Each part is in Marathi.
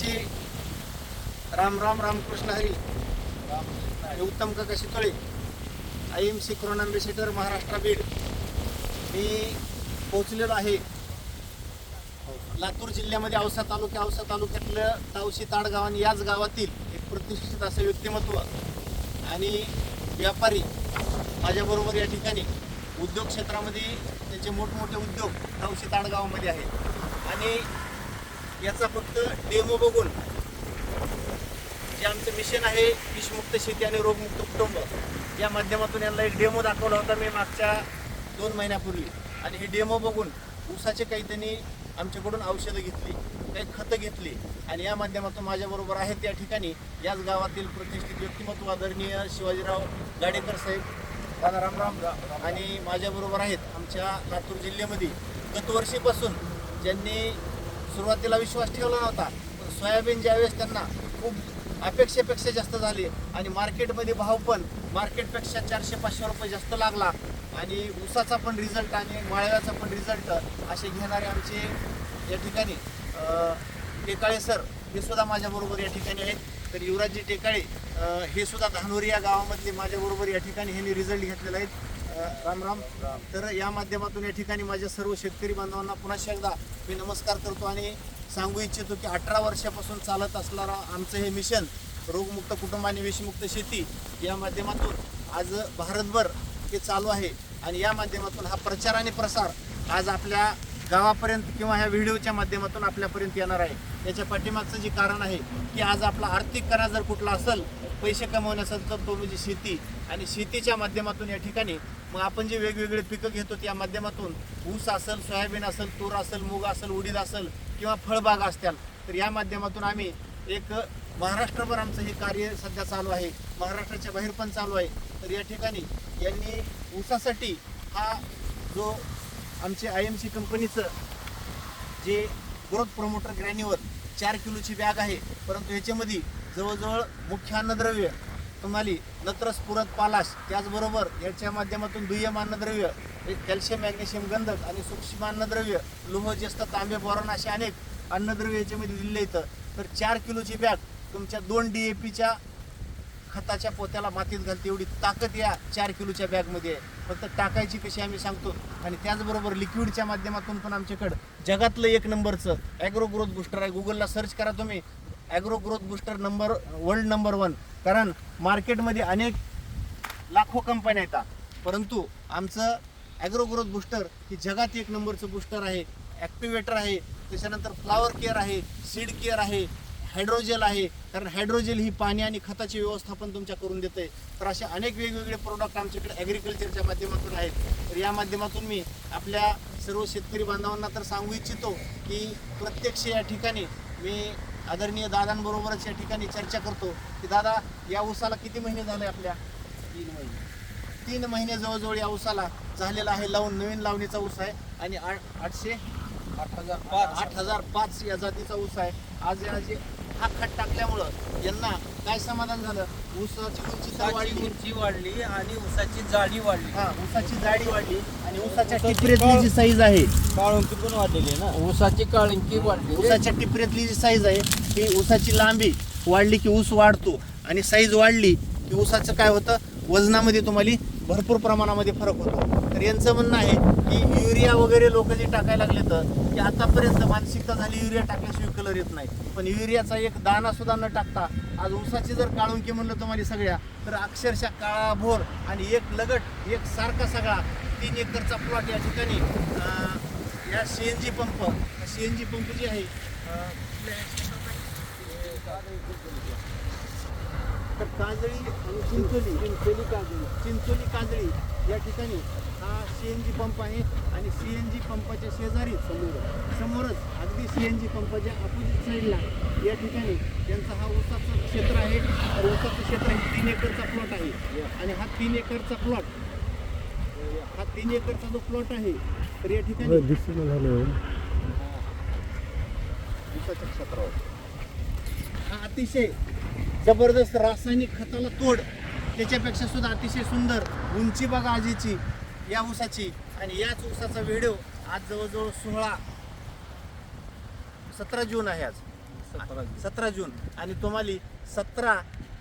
श्री राम राम रामकृष्ण हरी. राम उत्तम काका Shitole I M C crone ambassador Maharashtra Beed. मी पोचलेलो आहे लातूर जिल्ह्यामध्ये औसा तालुक्या औसा तालुक्यातलं तावशी ताडगाव आणि याच गावातील एक प्रतिष्ठित असं व्यक्तिमत्व आणि व्यापारी माझ्याबरोबर या ठिकाणी उद्योग क्षेत्रामध्ये त्याचे मोठमोठे उद्योग तावशी ताडगावामध्ये आहेत. आणि याचा फक्त डेमो बघून. जे आमचं मिशन आहे विषमुक्त शेती आणि रोगमुक्त कुटुंब. या माध्यमातून यांना एक डेमो दाखवला होता मी मागच्या दोन महिन्यापूर्वी. आणि हे डेमो बघून ऊसाचे काही त्यांनी आमच्याकडून औषधं घेतली काही खतं घेतली. आणि या माध्यमातून माझ्याबरोबर आहेत त्या ठिकाणी याच गावातील प्रतिष्ठित व्यक्तिमत्व आदरणीय शिवाजीराव गाडेकर साहेब दादा रामराम आणि माझ्याबरोबर आहेत आमच्या लातूर जिल्ह्यामध्ये. गतवर्षीपासून ज्यांनी सुरुवातीला विश्वास ठेवला नव्हता. पण सोयाबीन ज्यावेळेस त्यांना खूप अपेक्षेपेक्षा जास्त झाली आणि मार्केटमध्ये भाव पण मार्केटपेक्षा चारशे पाचशे रुपये जास्त लागला आणि ऊसाचा पण रिझल्ट आणि माळव्याचा पण रिझल्ट असे घेणारे आमचे या ठिकाणी टेकाळे सर हे सुद्धा माझ्याबरोबर या ठिकाणी आहेत. तर युवराजजी टेकाळे हे सुद्धा धानोरी या गावामधले माझ्याबरोबर या ठिकाणी ह्यांनी रिझल्ट घेतलेला आहे. राम राम. तर या माध्यमातून या ठिकाणी माझ्या सर्व शेतकरी बांधवांना पुन्हा एकदा मी नमस्कार करतो आणि सांगू इच्छितो की अठरा वर्षापासून चालत असणारा आमचं हे मिशन रोगमुक्त कुटुंब आणि विषमुक्त शेती या माध्यमातून आज भारतभर हे चालू आहे. आणि या माध्यमातून हा प्रचार आणि प्रसार आज आपल्या गावापर्यंत किंवा ह्या व्हिडिओच्या माध्यमातून आपल्यापर्यंत येणार आहे. याच्या पाठीमागचं जे कारण आहे की आज आपला आर्थिक कणा जर कुठला असेल पैसे कमवण्याचा तर तो म्हणजे शेती आणि शेतीच्या माध्यमातून या ठिकाणी मग आपण जे वेगवेगळे पिकं घेतो त्या माध्यमातून ऊस असेल सोयाबीन असेल तूर असेल मूग असेल उडीद असेल किंवा फळबाग असतील तर या माध्यमातून आम्ही एक महाराष्ट्रभर आमचं हे कार्य सध्या चालू आहे. महाराष्ट्राच्या बाहेर पण चालू आहे. तर या ठिकाणी यांनी ऊसासाठी हा जो आमचे आय एम सी कंपनीचं जे ग्रोथ प्रमोटर ग्रॅन्युअर चार किलोची बॅग आहे परंतु ह्याच्यामध्ये जवळजवळ मुख्य अन्नद्रव्य तुम्हाला नत्रस पुरत पालाश त्याचबरोबर याच्या माध्यमातून दुय्यम अन्नद्रव्य कॅल्शियम मॅग्नेशियम गंधक आणि सूक्ष्म अन्नद्रव्य लोह जस्त तांबे बोरण असे अनेक अन्नद्रव्य याच्यामध्ये दिले इथं तर चार किलोची बॅग तुमच्या दोन डी ए पीच्या खताच्या पोत्याला मातीत घालते. एवढी ताकद या चार किलोच्या बॅगमध्ये आहे. फक्त टाकायची कशी आम्ही सांगतो? आणि त्याचबरोबर लिक्विडच्या माध्यमातून पण आमच्याकडं जगातलं एक नंबरचं ॲग्रो ग्रोथ बुस्टर आहे गुगलला सर्च करा तुम्ही. Agro growth booster number world number one कारण मार्केटमध्ये अनेक लाखो कंपन्या येतात. परंतु आमचं ॲग्रो ग्रोथ बुस्टर ही जगात एक नंबरचं बुस्टर आहे. ॲक्टिवेटर आहे. त्याच्यानंतर फ्लावर केअर आहे सीड केअर आहे हायड्रोजेल आहे. कारण हायड्रोजेल ही पाणी आणि खताची व्यवस्थापन तुमच्या करून देते तर असे अनेक वेगवेगळे प्रोडक्ट आमच्याकडे ॲग्रिकल्चरच्या माध्यमातून आहेत. तर या माध्यमातून मी आपल्या सर्व शेतकरी बांधवांना तर सांगू इच्छितो की प्रत्यक्ष या ठिकाणी मी आदरणीय दादांबरोबरच या ठिकाणी चर्चा करतो की दादा या ऊसाला किती महिने झाले आपल्या? तीन महिने. तीन महिने जवळजवळ या ऊसाला झालेला आहे. लावून नवीन लावणीचा ऊस आहे आणि आठ आठशे? आठ हजार पाच. आठ हजार पाच या जातीचा ऊस आहे. आज या जे हा खत टाकल्यामुळं यांना काय समाधान झालं? ऊसाची उंची तर वाढली. उंची वाढली आणि ऊसाची जाडी वाढली. हा ऊसाची जाडी वाढली आणि ऊसाच्या टिपऱ्यातली जी साईज आहे. काळुंकी पण वाढलेली आहे ना? ऊसाची काळुंकी वाढली. ऊसाच्या टिपऱ्यातली जी साईज आहे ती ऊसाची लांबी वाढली की ऊस वाढतो. आणि साईज वाढली की ऊसाचं काय होतं? वजनामध्ये तुम्हाला भरपूर प्रमाणामध्ये फरक होतो. तर यांचं म्हणणं आहे की युरिया वगैरे लोक जे टाकायला लागले तर की आतापर्यंत मानसिकता झाली युरिया टाकल्याशिवाय कलर येत नाही. पण युरियाचा एक दाना सुद्धा न टाकता आज ऊसाची जर काळुंकी म्हणलं तुम्हाला सगळ्या तर अक्षरशः काळा भोर आणि एक लगट एक सारखा सगळा तीन एकरचा प्लॉट या ठिकाणी या C N G pump C N G pump जी आहे तर काजळी आणि चिंचोली चिंचोली काजळी. चिंचोली काजळी या ठिकाणी हा सी एन जी पंप आहे आणि सी एन जी पंपाच्या शेजारी समोर समोरच अगदी सी एन जी पंपाच्या अपोजिट साईडला या ठिकाणी त्यांचा हा ऊसाचं क्षेत्र आहे. तर ऊसाचं क्षेत्र हे तीन एकरचा प्लॉट आहे. आणि हा तीन एकरचा प्लॉट हा तीन एकरचा जो प्लॉट आहे तर या ठिकाणी ऊसाच्या क्षेत्रावर. हा अतिशय जबरदस्त रासायनिक खताला तोड. त्याच्यापेक्षा सुद्धा अतिशय सुंदर उंची बघा आजीची या ऊसाची. आणि याच ऊसाचा व्हिडिओ आज जवळजवळ सोळा सतरा जून आहे आज. सतरा जून. सतरा जून. आणि तुम्हाला सतरा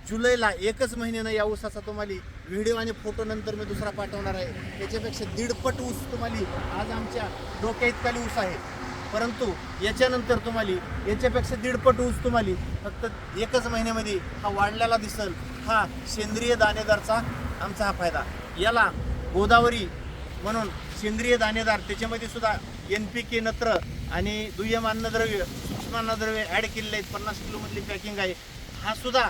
जुलैला एकच महिन्यानं या ऊसाचा तुम्हाला व्हिडिओ आणि फोटो नंतर मी दुसरा पाठवणार आहे. त्याच्यापेक्षा दीडपट ऊस तुम्हाला आज आमच्या डोक्या इतकाली ऊस आहे. परंतु याच्यानंतर तुम्हाला याच्यापेक्षा दीडपट ऊस तुम्हाला फक्त एकच महिन्यामध्ये हा वाढलेला दिसल हा सेंद्रिय दाणेदारचा आमचा हा फायदा. याला गोदावरी म्हणून सेंद्रिय दाणेदार त्याच्यामध्ये सुद्धा एन पी के नत्र आणि दुय्यम अन्नद्रव्य सूक्ष्म अन्नद्रव्य ॲड केलेले आहेत. पन्नास किलोमधली पॅकिंग आहे. हा सुद्धा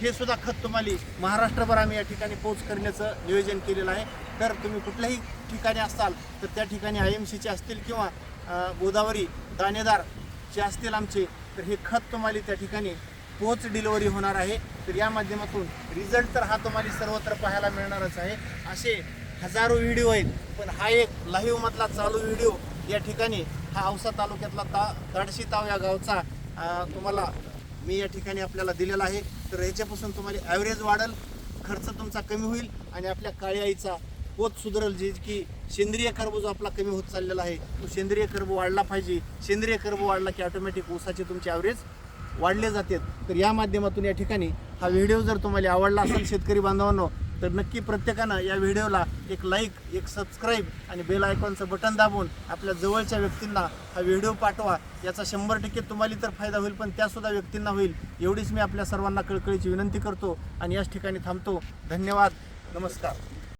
हे सुद्धा खत तुम्हाला महाराष्ट्रभर आम्ही या ठिकाणी पोच करण्याचं नियोजन केलेलं आहे. तर तुम्ही कुठल्याही ठिकाणी असाल तर त्या ठिकाणी आय एम सीचे असतील किंवा गोदावरी दाणेदार जे असतील आमचे तर हे खत तुम्हाला त्या ठिकाणी पोच डिलिव्हरी होणार आहे. तर या माध्यमातून रिझल्ट तर हा तुम्हाला सर्वत्र पाहायला मिळणारच आहे. असे हजारो व्हिडिओ आहेत पण हा एक लाईव्हमधला चालू व्हिडिओ या ठिकाणी हा औसा तालुक्यातला ता ताडशी ताव या गावचा तुम्हाला मी या ठिकाणी आपल्याला दिलेला आहे. तर याच्यापासून तुम्हाला ॲव्हरेज वाढेल खर्च तुमचा कमी होईल आणि आपल्या काळी आईचा पोत सुधरल जे की सेंद्रिय कर्ब जो आपला कमी होत चाललेला आहे तो सेंद्रिय कर्ब वाढला पाहिजे. सेंद्रिय कर्ब वाढला की ऑटोमॅटिक ऊसाचे तुमचे ॲव्हरेज वाढले जातात. तर या माध्यमातून या ठिकाणी हा व्हिडिओ जर तुम्हाला आवडला असेल शेतकरी बांधवांनो तर नक्की प्रत्येकानं या व्हिडिओला एक लाईक एक सबस्क्राईब आणि बेल आयकॉनचं बटन दाबून आपल्या जवळच्या व्यक्तींना हा व्हिडिओ पाठवा. याचा शंभर टक्के तुम्हाला तर फायदा होईल पण त्यासुद्धा व्यक्तींना होईल. एवढीच मी आपल्या सर्वांना कळकळीची विनंती करतो आणि याच ठिकाणी थांबतो. धन्यवाद. नमस्कार.